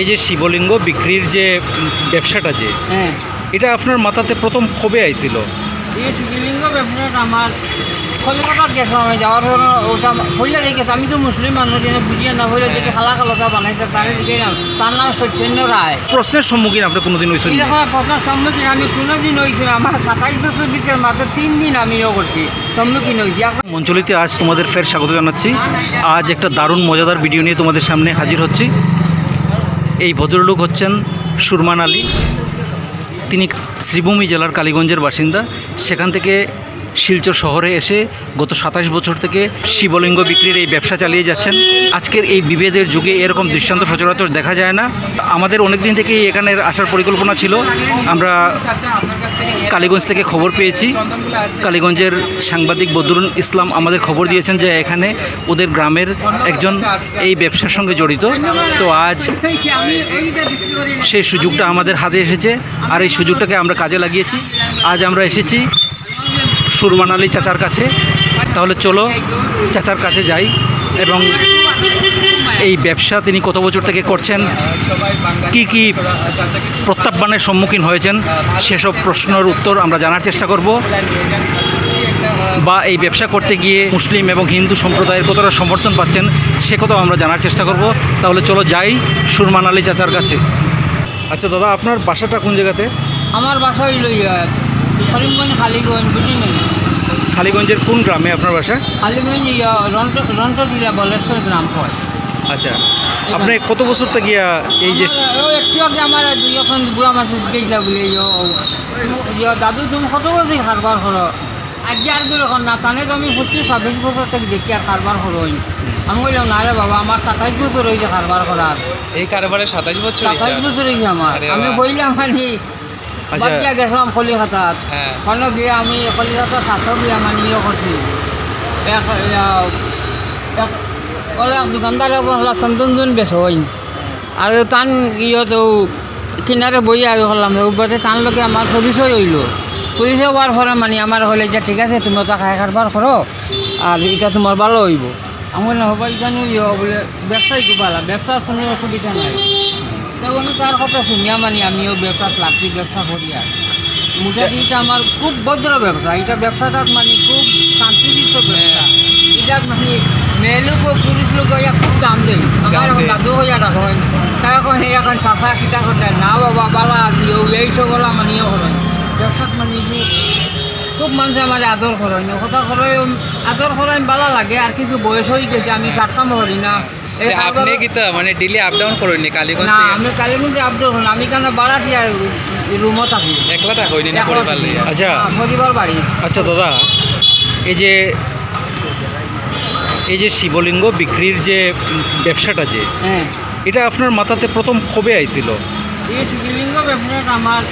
এই যে শিবলিঙ্গ বিক্রির যে ব্যবসাটা যে হ্যাঁ। এটা আপনার মাথাতে প্রথম কবে আইছিল? এই শিবলিঙ্গ ব্যবসাটা আমার কলকাতাত গেছিলাম আমি যাওয়ার ওটা হইলে দেখেছে আমি তো মুসলিম মানুষ এনে বুঝিয়ে না হইলে দেখে খালা খালতা বানাইছে তারে দেখে নাম তার নাম সত্যেন্দ্র রায়। প্রশ্নের সম্মুখীন আপনি কোনোদিন? এরকম প্রশ্নের সম্মুখীন আমি কোনোদিন হয়েছি আমার সাতাইশ বছর ভিতরে মাত্র তিন দিন আমিও করছি সম্মুখীন হয়েছি মঞ্চলিতে আজ তোমাদের ফের স্বাগত জানাচ্ছি। আজ একটা দারুণ মজাদার ভিডিও নিয়ে তোমাদের সামনে হাজির হচ্ছি। এই ভদ্রলোক হচ্ছেন সুরমান আলী। তিনি শ্রীভূমি জেলার কালীগঞ্জের বাসিন্দা। সেখান থেকে শিলচর শহরে এসে গত সাতাশ বছর থেকে শিবলিঙ্গ বিক্রির এই ব্যবসা চালিয়ে যাচ্ছেন। আজকের এই বিভেদের যুগে এরকম দৃষ্টান্ত সচরাচর দেখা যায় না। আমাদের অনেক দিন থেকেই এখানে আসার পরিকল্পনা ছিল। আমরা কালীগঞ্জ থেকে খবর পেয়েছি। কালীগঞ্জের সাংবাদিক বদরুল ইসলাম আমাদের খবর দিয়েছেন যে এখানে ওদের গ্রামের একজন এই ব্যবসার সঙ্গে জড়িত। তো আজ। সেই সুযোগটা আমাদের হাতে এসেছে। আর এই সুযোগটাকে আমরা কাজে লাগিয়েছি। আজ আমরা এসেছি সুরমান আলী চাচার কাছে। তাহলে চলো চাচার কাছে যাই এবং এই ব্যবসা তিনি কত বছর থেকে করছেন? কি কি প্রত্যাহ্বানের সম্মুখীন হয়েছেন? সেসব প্রশ্নের উত্তর আমরা জানার চেষ্টা করব। বা এই ব্যবসা করতে গিয়ে মুসলিম এবং হিন্দু সম্প্রদায়ের কতটা সমর্থন পাচ্ছেন, সে কথাও আমরা জানার চেষ্টা করব। তাহলে চলো যাই সুরমান আলী চাচার কাছে। আচ্ছা দাদা, আপনার বাসাটা কোন জায়গাতে? আমার বাসা ইয়া করিমগঞ্জ খালিগঞ্জ বুঝি নেই খালিগঞ্জের কোন গ্রামে আপনার বাসা? খালিগঞ্জ রন্ট রন্ট জেলা বলেশ্বর গ্রাম হয়। আচ্ছা আপনি কত বছর থেকে এই যে একটু আগে আমার দুই এখন বুড়া মাছ গেছিলা বলে দাদু তুমি কত বছর কারবার করো? আজকে আর দূর এখন না তাহলে তো আমি পঁচিশ ছাব্বিশ বছর থেকে দেখি আর কারবার করো আমি বললাম না রে বাবা আমার সাতাইশ বছর হয়েছে কারবার করার। এই কারবারে সাতাশ বছর সাতাইশ বছর হয়েছে আমার। আমি। বললাম মানে আচ্ছা। দিয়া গেছিলাম কলিকাতাত হ্যাঁ। ওখানে গিয়ে আমি কলিকাতা স্বাস্থ্য গিয়ে মানে ইয়ে করছি এক দোকানদার চন্দনজন বেশ হইন। আর তান ইয়ে তো কিনারে বই আগে হলাম। উপরে তান লোকে আমার পরিচয় হইল পরিচয় হওয়ার পরে মানে আমার হলে যে ঠিক আছে তুমি ওটা খাই কারবার করো আর এটা তোমার ভালো হইব। আমি বললাম হবা ইজানো ইয়ে বলে ব্যবসায় ভালো ব্যবসার কোনো অসুবিধা নাই। তো আমি তার কথা শুনিয়া মানে আমিও ব্যবসা লাগছি ব্যবসা করি আর মোটামুটি এটা আমার খুব ভদ্র ব্যবসা। এটা ব্যবসাটা মানে খুব শান্তিযুক্ত ব্যবসা। এটা মানে মেয়ে লোক পুরুষ লোক খুব দাম দেয় আমার এখন দাদু হইয়া রাখো তাই এখন সেই এখন চাষা কিতা করতে না বাবা বালা আছি ও এই সবলা মানে ইয়ে করেন ব্যবসাত মানে খুব মানুষ আমার আদর করেন কথা করে আদর করেন ভালো লাগে। আর কিছু বয়স হয়ে গেছে। আমি কাটকাম করি না। আপনি কি তো মানে ডেলি আপ ডাউন করেননি কালীগঞ্জ? না আমি কালি কিন্তু আপডেট হলাম আমি কেন বাড়াটি আর রুমত থাকি। একলা থাকো না পরিবার লইয়া। আচ্ছা। হ্যাঁ, পরিবার বাড়ি। আচ্ছা দাদা এই যে এই যে শিবলিঙ্গ বিক্রির যে ব্যবসাটা যে হ্যাঁ। এটা আপনার মাথাতে প্রথম কবে আইছিল? এই শিবলিঙ্গ ব্যবসাটা আমার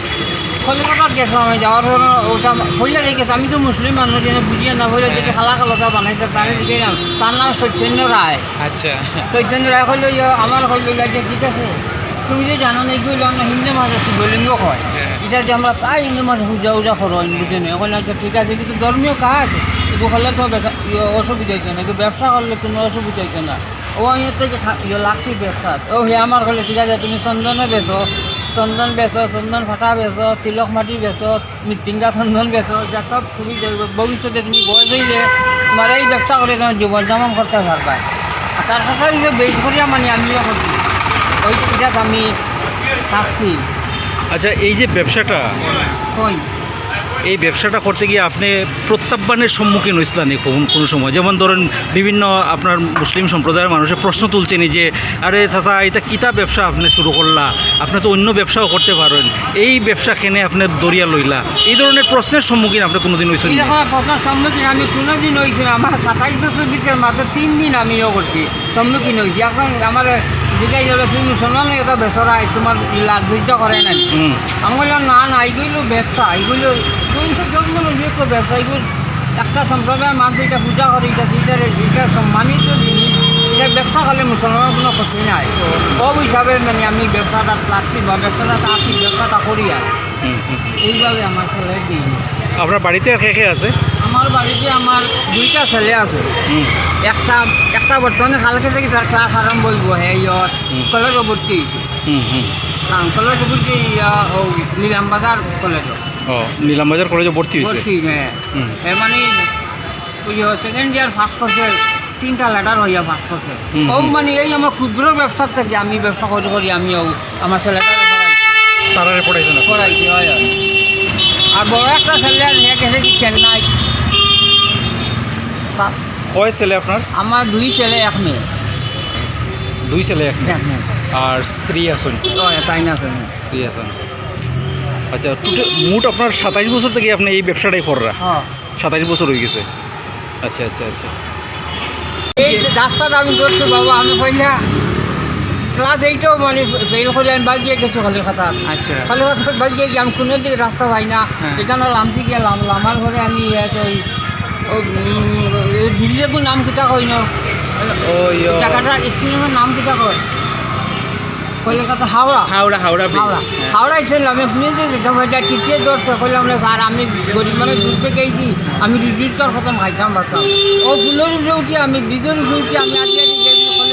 কলকাতাত গেছিলাম আমি যাওয়ার পর ওটা হইলে দেখেছে আমি তো মুসলিম মানুষ এনে বুঝিয়ে না হইলে দেখে খালা খালতা বানাইছে তারে দেখে নাম তার নাম সত্যেন্দ্র রায় আচ্ছা। চৈতন্য রায় হইল আমার হইল যে ঠিক আছে। তুমি যে জানো না এগুলো আমরা হিন্দু মাসে শিবলিঙ্গ হয় হ্যাঁ। এটা যে আমরা প্রায় হিন্দু মাসে পূজা উজা করো বুঝে নেই এখন আচ্ছা ঠিক আছে কিন্তু ধর্মীয় কাজ। এগুলো করলে তো অসুবিধা হইছে না। ব্যবসা করলে কোনো অসুবিধা হইছে না। ও আমি ইয়ে লাগছি ব্যবসা ও হে আমার হলে ঠিক আছে তুমি চন্দনে বেচো। চন্দন বেচ চন্দন ফাটা বেচ তিলক মাটি বেচ মৃত্যুঞ্জা চন্দন বেচ যা সব তুমি ভবিষ্যতে তুমি বয়স হইলে তোমার এই ব্যবসা করে তোমার জীবন যেমন করতে পারবা। আর তার কথা যে বেশ করিয়া মানে আমিও করছি ওই এটা আমি থাকছি। আচ্ছা এই যে ব্যবসাটা কই এই ব্যবসাটা করতে গিয়ে আপনি প্রত্যাহ্বানের সম্মুখীন হয়েছিলেন কোন কোনো সময়? যেমন ধরেন বিভিন্ন আপনার মুসলিম সম্প্রদায়ের মানুষের প্রশ্ন তুলছেন যে আরে চাচা এটা কিতা ব্যবসা আপনি শুরু করলা? আপনি তো অন্য ব্যবসাও করতে পারেন। এই ব্যবসা কেনে আপনি দরিয়া লইলা? এই ধরনের প্রশ্নের সম্মুখীন আপনি কোনোদিন হয়েছেন প্রশ্নের সম্মুখীন আমি কোনোদিন হয়েছি। আমার সাতাইশ বছর ভিতরে মাত্র তিন দিন আমিও করছি সম্মুখীন হয়েছি এখন আমার যাবে তুমি এটা বেসরাই তোমার লাভ করে নাই। আমি বললাম না না এইগুলো ব্যবসা এগুলো জন্ম নিয়ে ব্যবসা এগুলো একটা সম্প্রদায়ের মানুষ এটা পূজা করে এটা এটা এটা সম্মানিত জিনিস এটা ব্যবসা করলে মুসলমানের কোনো ক্ষতি নাই। সব হিসাবে মানে আমি ব্যবসাটা লাগছি বা ব্যবসাটা আসি ব্যবসাটা করি আর। এইভাবে আমার ছেলে দিই আপনার বাড়িতে আর কে কে আছে? আমার বাড়িতে আমার দুইটা ছেলে আছে। একটা একটা বর্তমানে কালকে থেকে তার ক্লাস আরম্ভ হইব হ্যাঁ হুম। কলেজে ভর্তি হয়েছে কলেজে ভর্তি ইয়া, ও নিলাম বাজার কলেজ ও নীলামবাজার কলেজে ভর্তি হয়েছে? ভর্তি হ্যাঁ। হুম। এ মানে সেকেন্ড ইয়ার ফার্স্ট কোর্সে তিনটা লেটার হইয়া ফার্স্ট কোর্সে ও মানে এই আমার ক্ষুদ্র ব্যবসা থেকে আমি ব্যবসা করি করি আমি আমার ছেলেটার তারারে পড়াইছে না করাইছি হয় হয়। আর বড় একটা ছেলে হয়ে গেছে কি চেন্নাই। কয় ছেলে আপনার? আমার দুই ছেলে এক মেয়ে। দুই ছেলে এক মেয়ে। আর স্ত্রী আছেন ও, তাই না ছেলে স্ত্রী আছেন আচ্ছা মোট আপনার সাতাইশ বছর থেকে আপনি এই ব্যবসাটাই কররা হ্যাঁ। সাতাইশ বছর হয়ে গেছে। আচ্ছা আচ্ছা আচ্ছা। এই রাস্তাটা আমি ধরছি বাবা আমি কইলা ক্লাস এইটাও মানে ফেল করে আমি বাগিয়ে গেছি কলিকাতা আচ্ছা। কলিকাতা বাগিয়ে গিয়ে আমি কোনো দিকে রাস্তা পাই না। হ্যাঁ। এখানে লামটি গেলাম লামার ঘরে আমি ওই ও নাম কিতা কই না জায়গাটা স্কুলের নাম কিতা কয়? কলিকাতা হাওড়া। হাওড়া হাওড়া হাওড়া। হাওড়া ছিলাম আমি শুনে যে এটা টিচিয়ে ধরছে কইলাম না স্যার আমি গরিব মানে দূর থেকে গেছি আমি রুটির কর খতম খাইতাম বাতাম ও ফুলের উঠে উঠি আমি বীজের উঠে উঠি আমি আজকে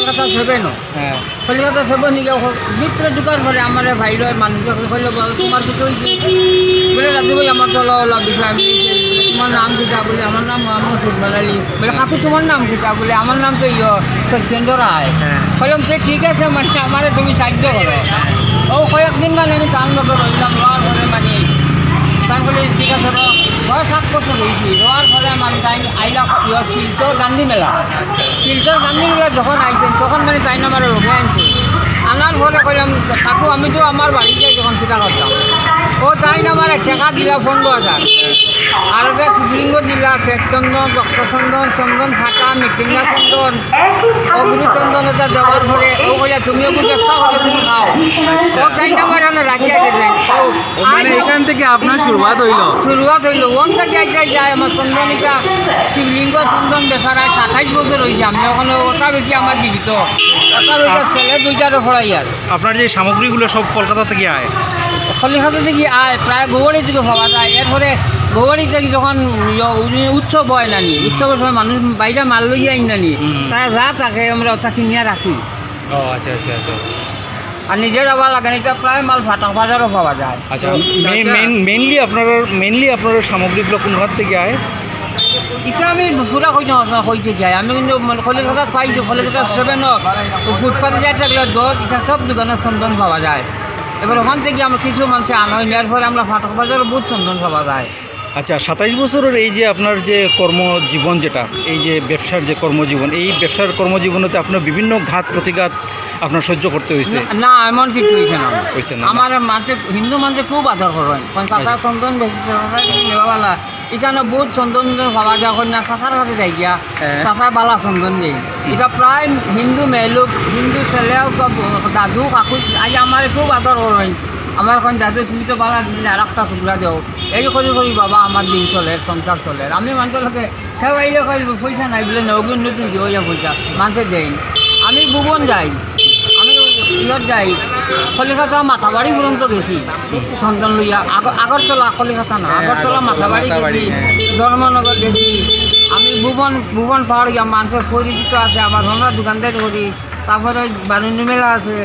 কলিকাতা সেবে না। হ্যাঁ। কলিকাতা সেবে নিয়ে ভিতরে ঢুকার পরে আমার ভাইর মানুষকে কইল তোমার কিছু হয়েছে বলে রাজু ভাই আমার চলো ওলা বিষয় আমি তোমার নাম কিটা বলে? আমার নাম মোহাম্মদ সুলমান আলী। বলে কাকু তোমার নাম কিটা বলে? আমার নাম তো ইয় সত্যেন্দ্র রায়। হ্যাঁ। বললাম সে ঠিক আছে মানে আমার তুমি সাহায্য করো। ও কয়েকদিন মানে আমি তার মতো রইলাম রোয়ার পরে মানে তার বলে ঠিক আছে ছয় সাত বছর রয়েছি রোয়ার ফলে মানে তাই আইলা ইয়ে শিলচর গান্ধী মেলা। শিলচর গান্ধী মেলা যখন আইছেন তখন মানে তাই আমার রোগে আনছে আনার ফলে কইলাম কাকু আমি তো আমার বাড়িতে যখন চিন্তা করতাম ও তাই না আমার টাকা দিলা পনেরো হাজার আর ওদের শিবলিঙ্গ দিলা শ্বেত চন্দন রক্তচন্দন চন্দন ফাটা মৃত্যুঞ্জা চন্দন অগ্নি চন্দন এটা দেওয়ার পরে ও কইলা তুমিও কি ব্যবসা করে তুমি খাও। ও তাই না আমার রাখিয়া মানে এখান থেকে আপনার শুরুয়াত হইল শুরুয়াত হইল ওন থেকে যাই যায় আমার চন্দনিকা শিবলিঙ্গ চন্দন বেচারা সাতাইশ বছর হয়েছে আমি ওখানে ওটা বেশি আমার জীবিত ওটা বেশি ছেলে দুইটারে ফড়াই আর আপনার যে সামগ্রীগুলো সব কলকাতা থেকে আয় কলিকাতা থেকে আয় প্রায় গৌহারি থেকে পাওয়া যায়। এরপরে গৌহারি থেকে যখন উৎসব হয় নানি উৎসবের সময় মানুষ বাইরে মাল লই আইন নানি। তারা যা থাকে আমরা ওটা কিনিয়া রাখি। ও আচ্ছা আচ্ছা আচ্ছা। আর নিজের আবার লাগে না, এটা প্রায় মাল ফাটা বাজারও পাওয়া যায়। আচ্ছা তো, চাচা- মেইনলি আপনার মেইনলি আপনার সামগ্রীগুলো কোন হাত থেকে আয়? এটা আমি পুরা কইতে কইতে যাই। আমি কিন্তু কলিকাতা পাইছো কলিকাতা সেভেনত ফুটপাতে যাই থাকলে দশ এটা সব দোকানে চন্দন পাওয়া যায়। এবার ওখান থেকে আমরা কিছু মানুষ আনা আনয় নেওয়ার পরে আমরা ফাটক বাজারে বুধ চন্দন সভা যায়। আচ্ছা সাতাইশ বছরের এই যে আপনার যে কর্মজীবন যেটা এই যে ব্যবসার যে কর্মজীবন এই ব্যবসার কর্মজীবনেতে আপনার বিভিন্ন ঘাত প্রতিঘাত আপনার সহ্য করতে হয়েছে? না- এমন কিছু হয়েছে না। হয়েছে না আমার মানুষের হিন্দু মানুষের খুব আদর করেন। কারণ চাষা চন্দন নেওয়ালা এখানে বহুত চন্দন পাওয়া যায় না চাষার কাছে যাই গিয়া। চাষা বালা চন্দন দেই। এটা প্রায় হিন্দু মেলুক হিন্দু ছেলেও দাদু কাকু আই আমার খুব আদর করেন আমার এখন দাদু তুমি তো বালা দিলে আর একটা টুকরা দেও এই করে করি বাবা আমার দিন চলে সংসার চলে। আমি মানুষকে কেউ আইলে কই পয়সা নাই বলে নগুন নতুন দিও পয়সা মানুষে দেয় আমি ভুবন যাই। ইয়ত যাই কলিকাতা মাথাবাড়ি পর্যন্ত গেছি। চন্দন লইয়া আগ- আগরতলা কলিকাতা না হ্যাঁ, আগরতলা মাথাবাড়ি গেছি হ্যাঁ। ধর্মনগর গেছি। আমি ভুবন ভুবন পাহাড় গিয়া মানুষের পরিচিত আছে আমার ধর্মের দোকানদার করি তারপরে বারুণী মেলা আছে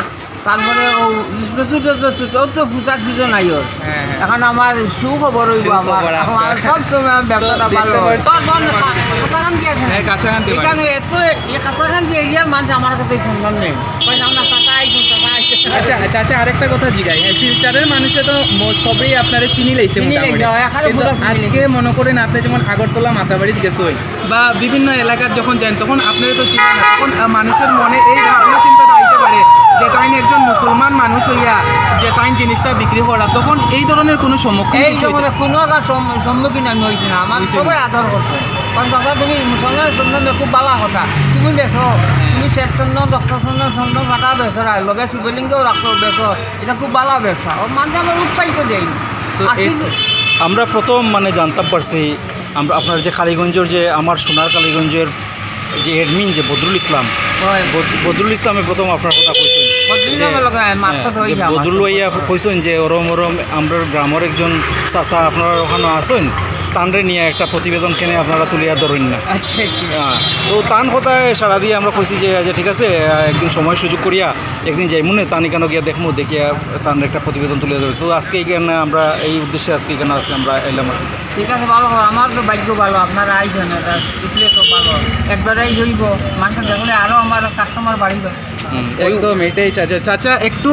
তারপরে ও ছোটো ছোটো ছোটো তো পূজার সিজন নাই ওর এখন আমার সুখবর হইব আমার। আমার সব সময় আমার ব্যবসাটা তো ভালো কাছাকাছি। এখানে এত এই কাছাকাছি এরিয়ার মানুষ আমার কাছে সন্ধান নেই। কই না টাকা আইসুন টাকা আইসুন আচ্ছা আচ্ছা আচ্ছা আরেকটা কথা জিগাই। হ্যাঁ শিলচরের মানুষে তো সবই আপনারা চিনি লাইছে আজকে মনে করেন আপনি যেমন আগরতলা মাতাবাড়িতে গেছই বা বিভিন্ন এলাকার যখন যান তখন আপনারা তো চিনেন না তখন মানুষের মনে এই ভাবনা চিন্তাটা আইতে পারে যে তাই একজন মুসলমান মানুষ হইয়া যে তাই জিনিসটা বিক্রি করা তখন এই ধরনের কোনো সম্মুখীন কোনো সম্মুখীন আমি হয়েছি না। আমার সবাই আদর করছে। কারণ তুমি মুসলমান চন্দন খুব ভালো কথা। তুমি বেছো তুমি শেষ চন্দন ডক্টর চন্দন ফাটা বেছো আর লগে শিবলিঙ্গও রাখো বেছো এটা খুব ভালো ব্যবসা ও মানুষ আমার উৎসাহিত দেয়। তো আমরা প্রথম মানে জানতাম পারছি আমরা আপনার যে কালীগঞ্জের যে আমার সোনার কালীগঞ্জের যে এডমিন যে বদরুল ইসলাম। বদ- বদরুল ইসলামে প্রথম আপনার কথা কইছেন। বদরুল হ্যাঁ, ভাইয়া কইছেন যে ওরম ওরম আমরা গ্রামের একজন চাচা আপনারা ওখানে আসেন তানরে নিয়ে একটা প্রতিবেদন কেনে আপনারা তুলিয়া ধরেন না। আচ্ছা আচ্ছা। হ্যাঁ, তো তান কথায় সারা দিয়ে আমরা কইছি যে যে ঠিক আছে একদিন সময় সুযোগ করিয়া একদিন যাই মনে তান কেন গিয়া দেখব দেখিয়া তান একটা প্রতিবেদন তুলে ধরে তো আজকে এখানে আমরা এই উদ্দেশ্যে আজকে এখানে আজকে আমরা এলাম আর। ঠিক আছে ভালো আমার তো ভাগ্য ভালো আপনারা আইছেন এটা তো ভালো। একবারেই জইব মানুষ দেখলে আরও আমার কাস্টমার বাড়িবে। একদম এটাই চাচা। চাচা একটু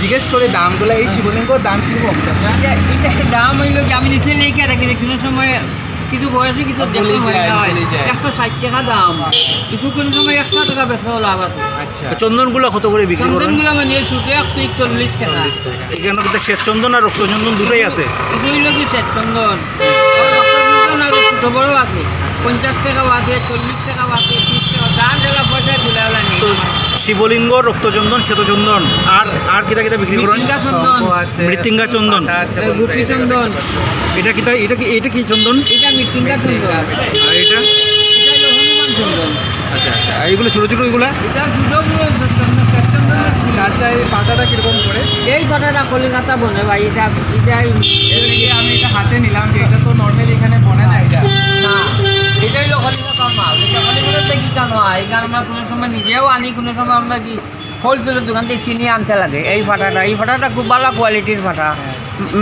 জিজ্ঞেস করে দামগুলো এই শিবলিঙ্গর দাম কীরকম চাচা? এটা একটা দাম হইল কি আমি নিচে লেগে রাখি কোনো সময় কিছু বয়সে কিছু। একশো ষাট টাকা দাম। কিছু কোনো সময় একশো টাকা বেচাও লাভ আছে আচ্ছা। চন্দনগুলো কত করে বিক্রি করেন? চন্দনগুলো আমার নিয়ে শুধু একশো চল্লিশ টাকা। চল্লিশ টাকা। এখানে কিন্তু শ্বেত চন্দন আর রক্তচন্দন দুটোই আছে। হইল কি চন্দন? ছোটো বড় আছে পঞ্চাশ টাকাও আছে চল্লিশ টাকাও আছে তিরিশ টাকা দাম পয়সা নেই শিবলিঙ্গ রক্তচন্দন শ্বেতচন্দন। আর আর কিতা কিতা বিক্রি করেন? মৃত্তিঙ্গা চন্দন। চন্দন এটা কিতা এটা কি এটা কি চন্দন? এটা মৃত্তিকা চন্দন আর এটা? আচ্ছা আচ্ছা। এগুলো ছোটো ছোটো এগুলা এটা ছোটো চাচা এই পাতাটা কীরকম করে? এই পাটাটা কলিকাতা বনে ভাই এটা এটা আমি এটা হাতে নিলাম যে এটা তো নর্মালি এখানে বনে না এটা? না এটাই হলো কলিকাতার কি জানো এই কারণে আমরা কোনো সময় নিজেও আনি কোনো সময় আমরা কি হোলসেলের দোকান থেকে কিনে আনতে লাগে। এই ফাটাটা এই ফাটাটা খুব ভালো কোয়ালিটির ফাটা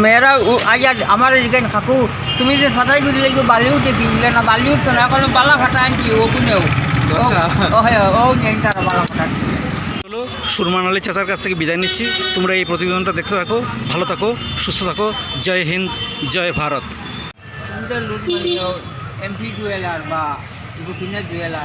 মেয়েরা উ- আজ আমার এদিকে কাকু তুমি যে ফাটাই গুজলে কেউ বালি উঠে কিনলে না বালি উঠছে না এখন বালা ফাটা আনছি ও কোনেও। ও? হ্যাঁ ও নেই তারা বালা ফাটা সুরমান আলী চাচার কাছ থেকে বিদায় নিচ্ছি। তোমরা এই প্রতিবেদনটা দেখতে থাকো ভালো থাকো সুস্থ থাকো। জয় হিন্দ জয় ভারত। এমপি জুয়েলার বা। ఇప్పుడు కింద చేయాలి?